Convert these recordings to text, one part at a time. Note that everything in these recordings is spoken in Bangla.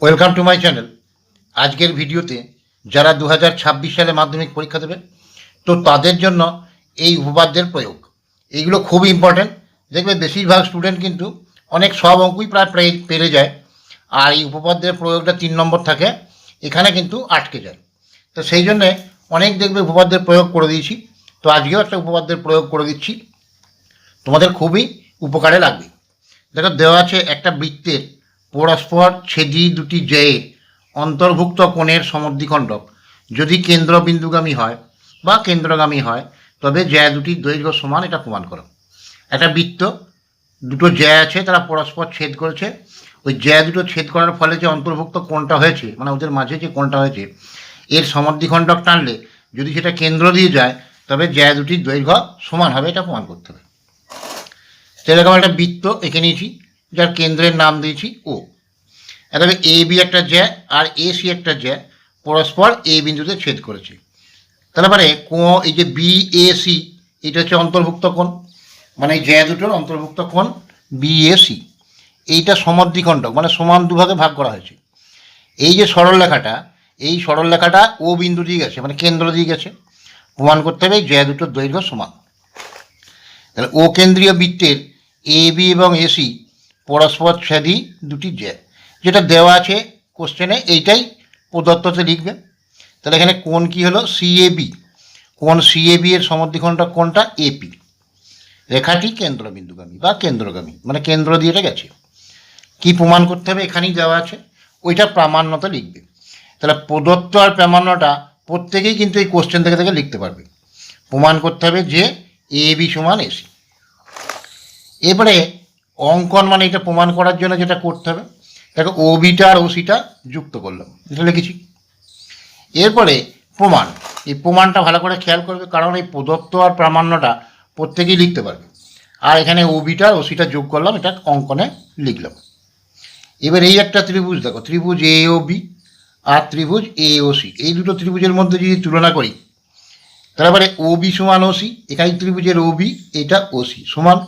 ওয়েলকাম টু মাই চ্যানেল আজকের ভিডিওতে যারা দু হাজার ছাব্বিশ সালে মাধ্যমিক পরীক্ষা দেবে, তো তাদের জন্য এই উপপাদ্যের প্রয়োগ। এইগুলো খুব ইম্পর্ট্যান্ট দেখবে বেশিরভাগ স্টুডেন্ট কিন্তু অনেক সব অঙ্কই প্রায় পেরে- পেরে যায়। আর এই উপপাদ্যের প্রয়োগটা তিন নম্বর থাকে, এখানে কিন্তু আটকে যায়। তো সেই জন্যে অনেক দেখবে উপপাদ্যের প্রয়োগ করে দিয়েছি। তো আজকেও একটা উপপাদ্যের প্রয়োগ করে দিচ্ছি। তোমাদের খুবই উপকারে লাগবে। দেখো, দেওয়া আছে একটা বৃত্তের পরস্পর ছেদি দুটি জয়ে অন্তর্ভুক্ত কোণের সমদ্বিখণ্ডক। যদি কেন্দ্রবিন্দুগামী হয় বা কেন্দ্রগামী হয়, তবে জ্যা দুটির দৈর্ঘ্য সমান এটা প্রমাণ করো। একটা বৃত্ত, দুটো জ্যা আছে, তারা পরস্পর ছেদ করেছে। ওই জ্যা দুটো ছেদ করার ফলে যে অন্তর্ভুক্ত কোণটা হয়েছে মানে ওদের মাঝে যে কোণটা হয়েছে, এর সমদ্বিখণ্ডক টানলে যদি সেটা কেন্দ্র দিয়ে যায়, তবে জ্যা দুটির দৈর্ঘ্য সমান হবে এটা প্রমাণ করতে হবে। সেরকম একটা বৃত্ত এঁকে নিয়েছি। যার কেন্দ্রের নাম দিয়েছি ও। এভাবে এ বি একটা জ্যা আর এ সি একটা জ্যা পরস্পর এ বিন্দুতে ছেদ করেছে। তারপরে কো, এই যে বি এ সি এটা হচ্ছে অন্তর্ভুক্ত কোণ। মানে জ্যা দুটোর অন্তর্ভুক্ত কোণ বি এ সি এইটা সমদ্বিখণ্ডক মানে সমান দুভাগে ভাগ করা হয়েছে। এই যে সরল লেখাটা, এই সরল লেখাটা ও বিন্দু দিয়ে গেছে মানে কেন্দ্র দিয়ে গেছে। প্রমাণ করতে হবে জ্যা দুটোর দৈর্ঘ্য সমান। তাহলে ও কেন্দ্রীয় বৃত্তের এ বি এবং এসি পরস্পর ছেদি দুটি জ্যা যেটা দেওয়া আছে কোশ্চেনে এইটাই প্রদত্ততে লিখবে। তাহলে এখানে কোন কি হলো? সিএবি কোন সিএবি এর সমদ্বিখণ্ডক কোনটা এপি রেখাটি কেন্দ্রবিন্দুগামী বা কেন্দ্রগামী মানে কেন্দ্র দিয়ে এটা গেছে। কি প্রমাণ করতে হবে? এখানেই দেওয়া আছে। ওইটা প্রামাণ্যতা লিখবে। তাহলে প্রদত্ত আর প্রামাণ্যটা প্রত্যেকেই কিন্তু এই কোশ্চেন থেকে থেকে লিখতে পারবে। প্রমাণ করতে হবে যে এ বি সমান এসি এবারে অঙ্কন মানে এটা প্রমাণ করার জন্য যেটা করতে হবে। দেখো ওবিটা আর ওসিটা যুক্ত করলাম। এটা লিখেছি এরপরে প্রমাণ। এই প্রমাণটা ভালো করে খেয়াল করবে, কারণ এই প্রদত্ত আর প্রামাণ্যটা প্রত্যেকেই লিখতে পারবে। আর এখানে ও বিটা আর ওসিটা যোগ করলাম, এটা অঙ্কনে লিখলাম। এবার এই একটা ত্রিভুজ, দেখো, ত্রিভুজ এ ও বি আর ত্রিভুজ এ ও সি। এই দুটো ত্রিভুজের মধ্যে যদি তুলনা করি তারপরে ও বি সমান ও সি, এখানে ত্রিভুজের ও বি, এটা ও সি সমান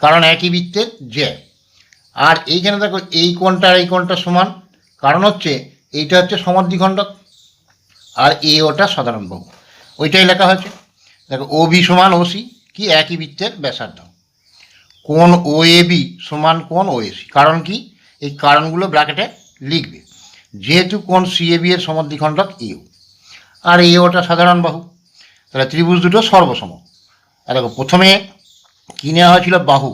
কারণ একই বৃত্তের জ্যা আর এইখানে দেখো, এই কোণটা আর এই কোণটা সমান। কারণ হচ্ছে, এইটা হচ্ছে সমদ্বিখণ্ডক আর এ ওটা সাধারণ বাহু। ওইটাই লেখা হয়েছে। দেখো, ও বি সমান ও সি, কি একই বৃত্তের ব্যাসার্ধ। কোন ও এ বি সমান কোন ও এ সি। কারণ কি? এই কারণগুলো ব্র্যাকেটে লিখবে। যেহেতু কোন সি এ বি এর সমদ্বিখণ্ডক এও আর এ ওটা সাধারণ বাহু। তাহলে ত্রিভুজ দুটো সর্বসম। আর দেখো, প্রথমে কী নেওয়া হয়েছিল? বাহু।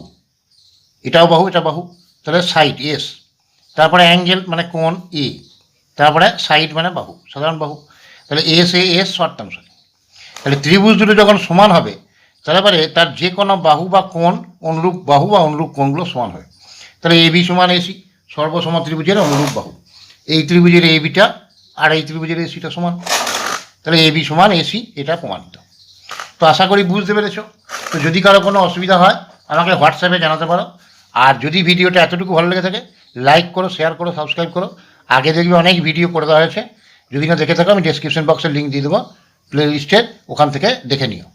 এটাও বাহু, এটা বাহু। তাহলে সাইড এস তারপরে অ্যাঙ্গেল মানে কোণ এ তারপরে সাইড মানে বাহু, সাধারণ বাহু। তাহলে এস এ এস শর্তাংশ তাহলে ত্রিভুজ দুটো যখন সমান হবে তারপরে তার যে কোনো বাহু বা কোণ অনুরূপ বাহু বা অনুরূপ কোণগুলো সমান হবে তাহলে এ বি সমান এসি সর্বসম ত্রিভুজের অনুরূপ বাহু। এই ত্রিভুজের এ বিটা আর এই ত্রিভুজের এসিটা সমান। তাহলে এ বি সমান এসি এটা প্রমাণিত। তো আশা করি বুঝতে পেরেছ। তো যদি কারও কোনো অসুবিধা হয়, আমাকে হোয়াটসঅ্যাপে জানাতে পারো। আর যদি ভিডিওটা এতটুকু ভালো লেগে থাকে লাইক করো শেয়ার করো সাবস্ক্রাইব করো। আগে দেখবে অনেক ভিডিও করে দেওয়া হয়েছে। যদি না দেখে থাকো, আমি ডেসক্রিপশন বক্সে লিঙ্ক দিয়ে দেবো। প্লে লিস্টের ওখান থেকে দেখে নিও।